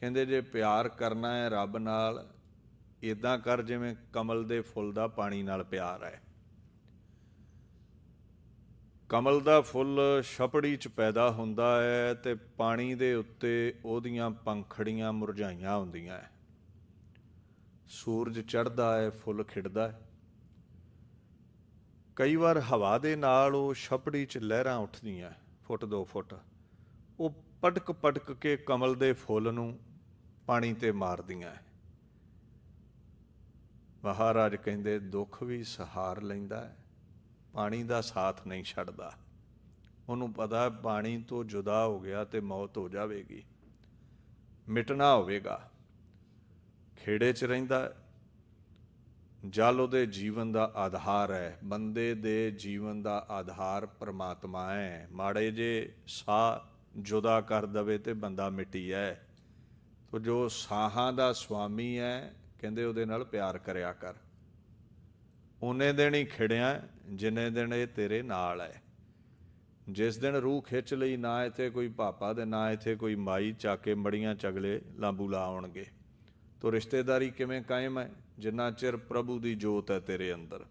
ਕਹਿੰਦੇ ਜੇ ਪਿਆਰ ਕਰਨਾ ਹੈ ਰੱਬ ਨਾਲ ਇਦਾਂ ਕਰ ਜਿਵੇਂ ਕਮਲ ਦੇ ਫੁੱਲ ਦਾ ਪਾਣੀ ਨਾਲ ਪਿਆਰ ਹੈ। ਕਮਲ ਦਾ ਫੁੱਲ ਛਪੜੀ 'ਚ ਪੈਦਾ ਹੁੰਦਾ ਹੈ ਤੇ ਪਾਣੀ ਦੇ ਉੱਤੇ ਉਹਦੀਆਂ ਪੰਖੜੀਆਂ ਮੁਰਝਾਈਆਂ ਹੁੰਦੀਆਂ ਹੈ। ਸੂਰਜ ਚੜ੍ਹਦਾ ਹੈ, ਫੁੱਲ ਖਿੜਦਾ ਹੈ। ਕਈ ਵਾਰ ਹਵਾ ਦੇ ਨਾਲ ਉਹ ਛਪੜੀ 'ਚ ਲਹਿਰਾਂ ਉੱਠਦੀਆਂ ਫੁੱਟ ਦੋ ਫੁੱਟ। ਉਹ ਪਟਕ ਪਟਕ ਕੇ ਕਮਲ ਦੇ ਫੁੱਲ ਨੂੰ ਪਾਣੀ ਤੇ ਮਾਰਦੀਆਂ ਹੈ। ਮਹਾਰਾਜ ਕਹਿੰਦੇ, ਦੁੱਖ ਵੀ ਸਹਾਰ ਲੈਂਦਾ ਹੈ, ਪਾਣੀ ਦਾ ਸਾਥ ਨਹੀਂ ਛੱਡਦਾ। ਉਹਨੂੰ ਪਤਾ ਪਾਣੀ ਤੋਂ ਜੁਦਾ ਹੋ ਗਿਆ ਤੇ ਮੌਤ ਹੋ ਜਾਵੇਗੀ। ਮਿਟਣਾ ਹੋਵੇਗਾ। ਖੇੜੇ 'ਚ ਰਹਿੰਦਾ ਜਲ ਉਹਦੇ ਜੀਵਨ ਦਾ ਆਧਾਰ ਹੈ। ਬੰਦੇ ਦੇ ਜੀਵਨ ਦਾ ਆਧਾਰ ਪ੍ਰਮਾਤਮਾ ਹੈ। ਮਾੜੇ ਜੇ ਸਾਹ ਜੁਦਾ ਕਰ ਦਵੇ ਤੇ ਬੰਦਾ ਮਿੱਟੀ ਹੈ। ਤੋ ਜੋ ਸਾਹਾਂ ਦਾ ਸੁਆਮੀ ਹੈ ਕਹਿੰਦੇ ਉਹਦੇ ਨਾਲ ਪਿਆਰ ਕਰਿਆ ਕਰ। ਉਹਨੇ ਦਿਨ ਹੀ ਖਿੜਿਆ, ਜਿੰਨੇ ਦਿਨ ਇਹ ਤੇਰੇ ਨਾਲ ਹੈ ਜਿਸ ਦਿਨ ਰੂਹ ਖਿੱਚ ਲਈ, ਨਾ ਇੱਥੇ ਕੋਈ ਪਾਪਾ ਤੇ ਨਾ ਇੱਥੇ ਕੋਈ ਮਾਈ ਚਾਕੇ ਮੜੀਆਂ ਚਗਲੇ ਲਾਂਬੂ ਲਾ ਆਉਣਗੇ ਤੋ ਰਿਸ਼ਤੇਦਾਰੀ ਕਿਵੇਂ ਕਾਇਮ ਹੈ ਜਿੰਨਾ ਚਿਰ ਪ੍ਰਭੂ ਦੀ ਜੋਤ ਹੈ ਤੇਰੇ ਅੰਦਰ।